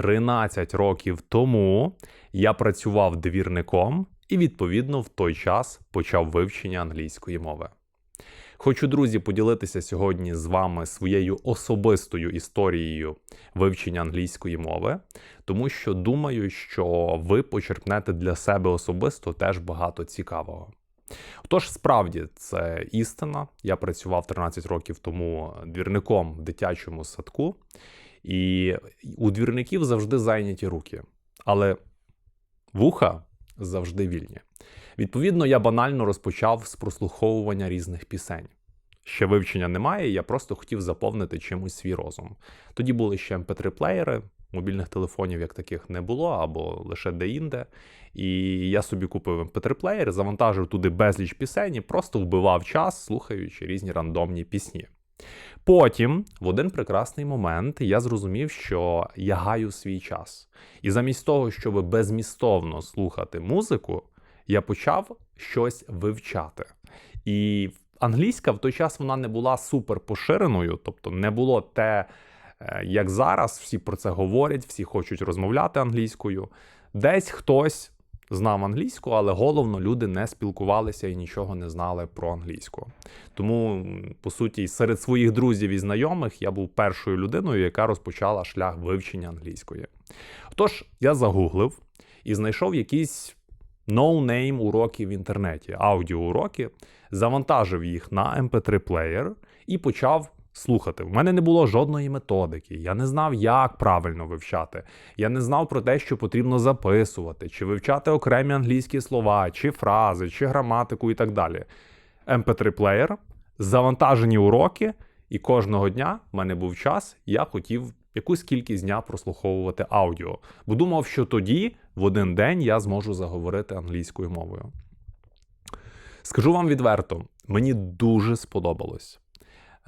13 років тому я працював двірником і, відповідно, в той час почав вивчення англійської мови. Хочу, друзі, поділитися сьогодні з вами своєю особистою історією вивчення англійської мови, тому що думаю, що ви почерпнете для себе особисто теж багато цікавого. Тож, справді, це істина. Я працював 13 років тому двірником в дитячому садку, і у двірників завжди зайняті руки, але вуха завжди вільні. Відповідно, я банально розпочав з прослуховування різних пісень. Ще вивчення немає, я просто хотів заповнити чимось свій розум. Тоді були ще mp3-плеєри, мобільних телефонів як таких не було, або лише де-інде. І я собі купив mp3-плеєр, завантажив туди безліч пісень і просто вбивав час, слухаючи різні рандомні пісні. Потім, в один прекрасний момент, я зрозумів, що я гаю свій час. І замість того, щоб безмістовно слухати музику, я почав щось вивчати. І англійська в той час вона не була супер поширеною, тобто не було те, е, як зараз, всі про це говорять, всі хочуть розмовляти англійською. Десь хтось знав англійську, але головно люди не спілкувалися і нічого не знали про англійську. Тому, по суті, серед своїх друзів і знайомих я був першою людиною, яка розпочала шлях вивчення англійської. Тож я загуглив і знайшов якісь no-name уроки в інтернеті, аудіоуроки, завантажив їх на mp3-плеєр і почав слухати. В мене не було жодної методики. Я не знав, як правильно вивчати. Я не знав про те, що потрібно записувати, чи вивчати окремі англійські слова, чи фрази, чи граматику і так далі. mp3-плеєр, завантажені уроки, і кожного дня в мене був час, я хотів. Якусь кількість дня прослуховувати аудіо, бо думав, що тоді, в один день, я зможу заговорити англійською мовою. Скажу вам відверто, мені дуже сподобалось.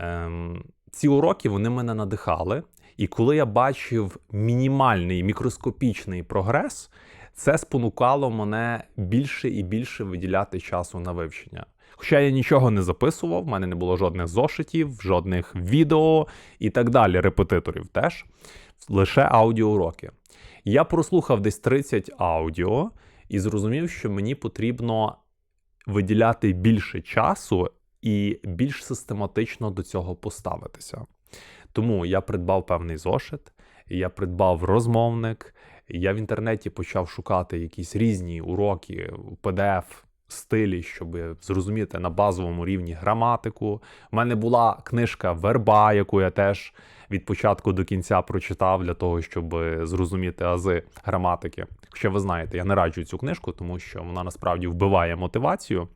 Ем, ці уроки вони мене надихали, і коли я бачив мінімальний мікроскопічний прогрес, це спонукало мене більше і більше виділяти часу на вивчення. Хоча я нічого не записував, в мене не було жодних зошитів, жодних відео і так далі, репетиторів теж, лише аудіоуроки. Я прослухав десь 30 аудіо і зрозумів, що мені потрібно виділяти більше часу і більш систематично до цього поставитися. Тому я придбав певний зошит, я придбав розмовник, я в інтернеті почав шукати якісь різні уроки PDF стилі, щоб зрозуміти на базовому рівні граматику. У мене була книжка Верба, яку я теж від початку до кінця прочитав для того, щоб зрозуміти ази граматики. Хоча ви знаєте, я не раджу цю книжку, тому що вона насправді вбиває мотивацію.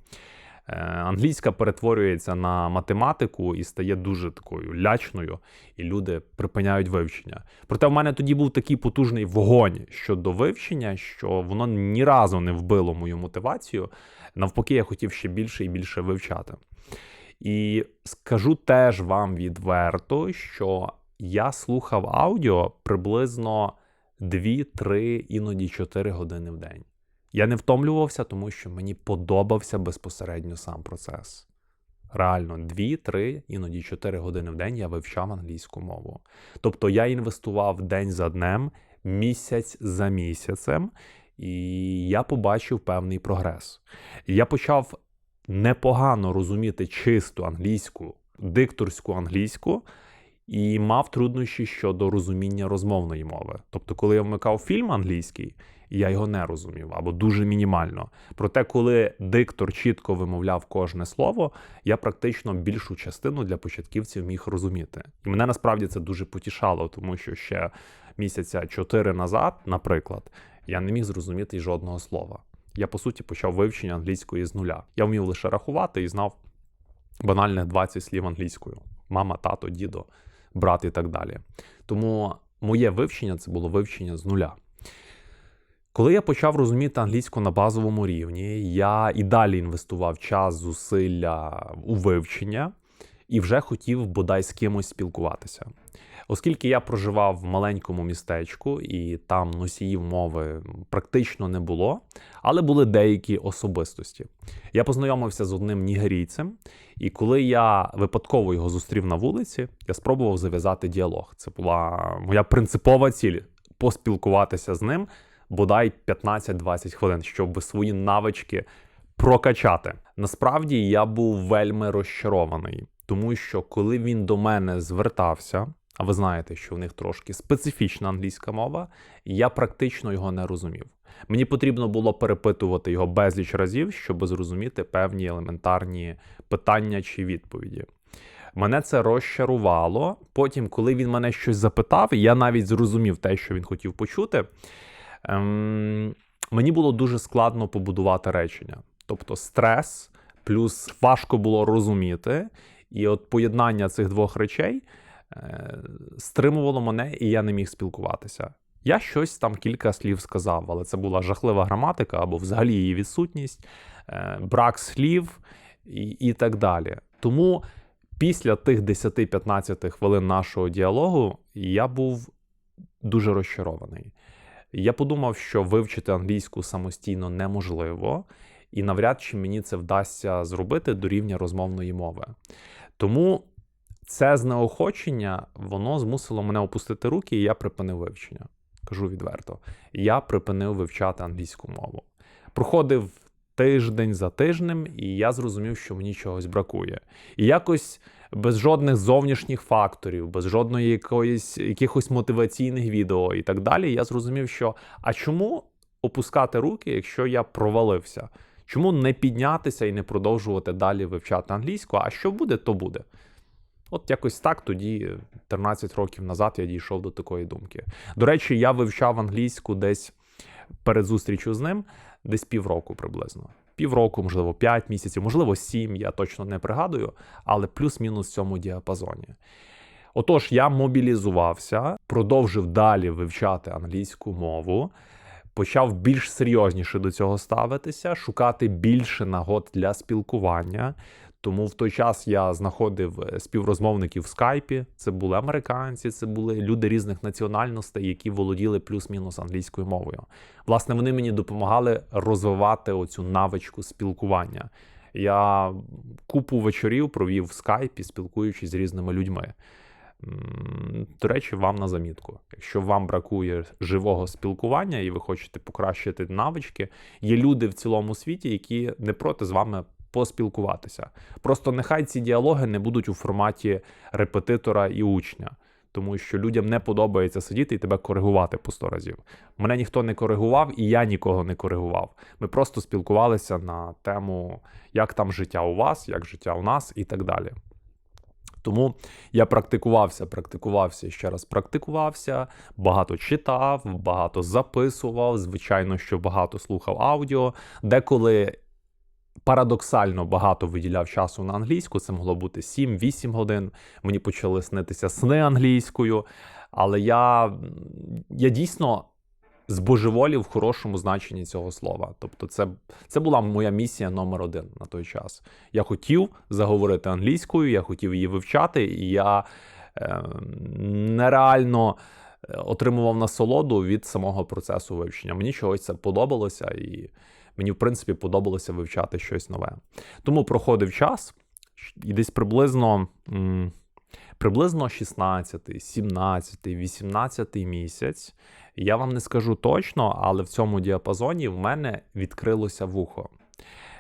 Е, англійська перетворюється на математику і стає дуже такою лячною, і люди припиняють вивчення. Проте в мене тоді був такий потужний вогонь щодо вивчення, що воно ні разу не вбило мою мотивацію. Навпаки, я хотів ще більше і більше вивчати. І скажу теж вам відверто, що я слухав аудіо приблизно 2-3, іноді 4 години в день. Я не втомлювався, тому що мені подобався безпосередньо сам процес. Реально, 2-3, іноді 4 години в день я вивчав англійську мову. Тобто я інвестував день за днем, місяць за місяцем, і я побачив певний прогрес. Я почав непогано розуміти чисту англійську, дикторську англійську. І мав труднощі щодо розуміння розмовної мови. Тобто, коли я вмикав фільм англійський, я його не розумів або дуже мінімально. Проте, коли диктор чітко вимовляв кожне слово, я практично більшу частину для початківців міг розуміти. І мене насправді це дуже потішало, тому що ще місяця чотири назад, наприклад, я не міг зрозуміти жодного слова. Я по суті почав вивчення англійської з нуля. Я вмів лише рахувати і знав банальних 20 слів англійською: мама, тато, дідо, брат і так далі. Тому моє вивчення це було вивчення з нуля. Коли я почав розуміти англійську на базовому рівні, я і далі інвестував час, зусилля у вивчення і вже хотів бодай з кимось спілкуватися. Оскільки я проживав в маленькому містечку і там носіїв мови практично не було, але були деякі особистості. Я познайомився з одним нігерійцем, і коли я випадково його зустрів на вулиці, я спробував зав'язати діалог. Це була моя принципова ціль поспілкуватися з ним бодай 15-20 хвилин, щоб свої навички прокачати. Насправді я був вельми розчарований, тому що коли він до мене звертався, а ви знаєте, що в них трошки специфічна англійська мова, і я практично його не розумів. Мені потрібно було перепитувати його безліч разів, щоб зрозуміти певні елементарні питання чи відповіді. Мене це розчарувало. Потім, коли він мене щось запитав, я навіть зрозумів те, що він хотів почути. Ем, мені було дуже складно побудувати речення. Тобто стрес, плюс важко було розуміти. І от поєднання цих двох речей стримувало мене, і я не міг спілкуватися. Я щось там кілька слів сказав, але це була жахлива граматика або взагалі її відсутність, е, брак слів і, і так далі. Тому після тих 10-15 хвилин нашого діалогу я був дуже розчарований. Я подумав, що вивчити англійську самостійно неможливо, і навряд чи мені це вдасться зробити до рівня розмовної мови. Тому це знеохочення воно змусило мене опустити руки, і я припинив вивчення. Кажу відверто, я припинив вивчати англійську мову. Проходив тиждень за тижнем, і я зрозумів, що мені чогось бракує. І якось без жодних зовнішніх факторів, без жодної якоїсь якихось мотиваційних відео і так далі, я зрозумів, що а чому опускати руки, якщо я провалився? Чому не піднятися і не продовжувати далі вивчати англійську? А що буде, то буде. От якось так тоді, 13 років назад, я дійшов до такої думки. До речі, я вивчав англійську десь перед зустрічю з ним, десь півроку приблизно. Півроку, можливо, 5 місяців, можливо, 7, я точно не пригадую, але плюс-мінус в цьому діапазоні. Отож, я мобілізувався, продовжив далі вивчати англійську мову, почав більш серйозніше до цього ставитися, шукати більше нагод для спілкування. Тому в той час я знаходив е, співрозмовників в скайпі. Це були американці, це були люди різних національностей, які володіли плюс-мінус англійською мовою. Власне, вони мені допомагали розвивати оцю навичку спілкування. Я купу вечорів провів в скайпі, спілкуючись з різними людьми. До речі, вам на замітку. Якщо вам бракує живого спілкування і ви хочете покращити навички, є люди в цілому світі, які не проти з вами поспілкуватися. Просто нехай ці діалоги не будуть у форматі репетитора і учня. Тому що людям не подобається сидіти і тебе коригувати по сто разів. Мене ніхто не коригував, і я нікого не коригував. Ми просто спілкувалися на тему, як там життя у вас, як життя у нас, і так далі. Тому я практикувався, практикувався ще раз практикувався, багато читав, багато записував. Звичайно, що багато слухав аудіо. Деколи парадоксально багато виділяв часу на англійську. Це могло бути 7-8 годин. Мені почали снитися сни англійською. Але я, я дійсно збожеволів в хорошому значенні цього слова. Тобто, це це була моя місія номер один на той час. Я хотів заговорити англійською, я хотів її вивчати, і я е, нереально отримував насолоду від самого процесу вивчення. Мені чогось це подобалося, і мені, в принципі, подобалося вивчати щось нове. Тому проходив час, і десь приблизно. Приблизно 16, 17, 18 місяць я вам не скажу точно, але в цьому діапазоні в мене відкрилося вухо.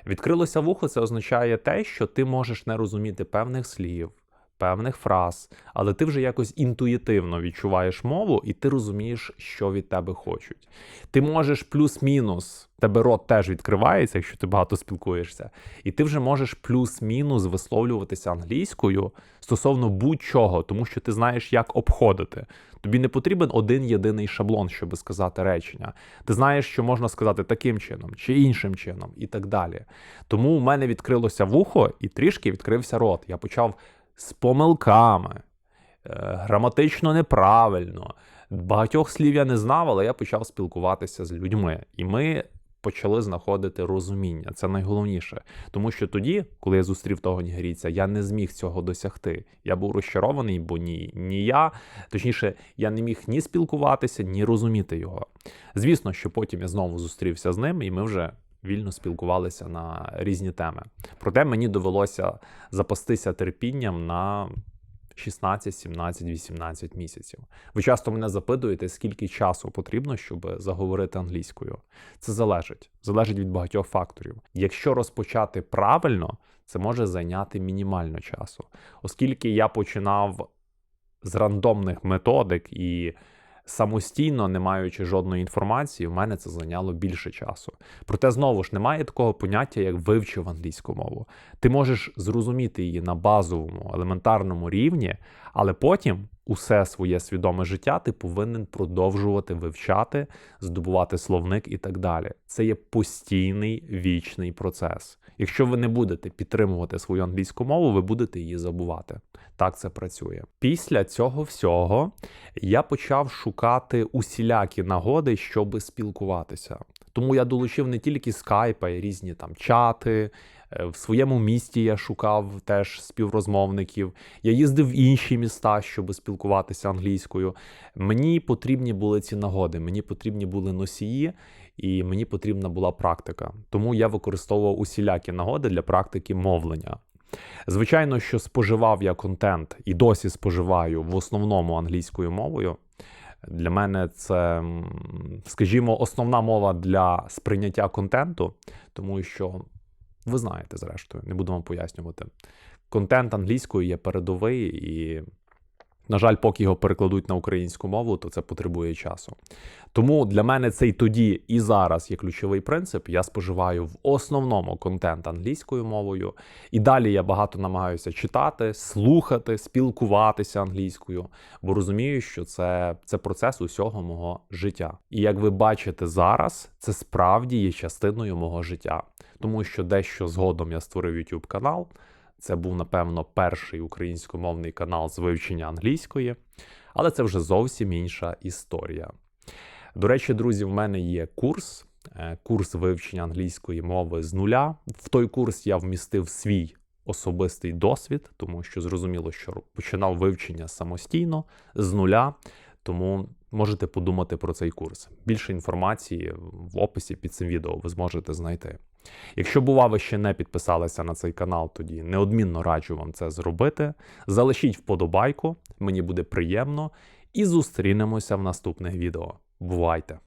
Відкрилося вухо це означає те, що ти можеш не розуміти певних слів, певних фраз, але ти вже якось інтуїтивно відчуваєш мову, і ти розумієш, що від тебе хочуть. Ти можеш плюс-мінус, тебе рот теж відкривається, якщо ти багато спілкуєшся, і ти вже можеш плюс-мінус висловлюватися англійською стосовно будь-чого, тому що ти знаєш, як обходити. Тобі не потрібен один єдиний шаблон, щоб сказати речення. Ти знаєш, що можна сказати таким чином чи іншим чином, і так далі. Тому в мене відкрилося вухо і трішки відкрився рот. Я почав з помилками, е, граматично неправильно. Багатьох слів я не знав, але я почав спілкуватися з людьми. І ми почали знаходити розуміння. Це найголовніше. Тому що тоді, коли я зустрів того нігерійця, я не зміг цього досягти. Я був розчарований, бо ні, ні я, точніше, я не міг ні спілкуватися, ні розуміти його. Звісно, що потім я знову зустрівся з ним, і ми вже. Вільно спілкувалися на різні теми. Проте мені довелося запастися терпінням на 16, 17, 18 місяців. Ви часто мене запитуєте, скільки часу потрібно, щоб заговорити англійською. Це залежить, залежить від багатьох факторів. Якщо розпочати правильно, це може зайняти мінімально часу, оскільки я починав з рандомних методик і самостійно, не маючи жодної інформації, в мене це зайняло більше часу. Проте знову ж немає такого поняття, як вивчив англійську мову. Ти можеш зрозуміти її на базовому, елементарному рівні, але потім усе своє свідоме життя ти повинен продовжувати вивчати, здобувати словник і так далі. Це є постійний вічний процес. Якщо ви не будете підтримувати свою англійську мову, ви будете її забувати. Так це працює. Pісля цього всього я почав шукати усілякі нагоди, щоб спілкуватися. Тому я долучив не тільки скайп, а й різні там чати. Е, В своєму місті я шукав теж співрозмовників. Я їздив в інші міста, щоб спілкуватися англійською. Мені потрібні були ці нагоди, мені потрібні були носії, і мені потрібна була практика. Тому я використовував усілякі нагоди для практики мовлення. Звичайно, що споживав я контент і досі споживаю в основному англійською мовою. Для мене це, скажімо, основна мова для сприйняття контенту, тому що ви знаєте, зрештою, не буду вам пояснювати. Контент англійською є передовий, і, на жаль, поки його перекладуть на українську мову, то це потребує часу. Тому для мене це і тоді, і зараз є ключовий принцип. Я споживаю в основному контент англійською мовою, і далі я багато намагаюся читати, слухати, спілкуватися англійською, бо розумію, що це, це процес усього мого життя. І як ви бачите зараз, це справді є частиною мого життя, тому що дещо згодом я створив YouTube канал. Це був, напевно, перший українськомовний канал з вивчення англійської, але це вже зовсім інша історія. До речі, друзі, в мене є курс, е, курс вивчення англійської мови з нуля. В той курс я вмістив свій особистий досвід, тому що зрозуміло, що починав вивчення самостійно з нуля. Тому можете подумати про цей курс. Більше інформації в описі під цим відео ви зможете знайти. Якщо, бува, ви ще не підписалися на цей канал, тоді неодмінно раджу вам це зробити. Залишіть вподобайку, мені буде приємно, і зустрінемося в наступних відео. Бувайте!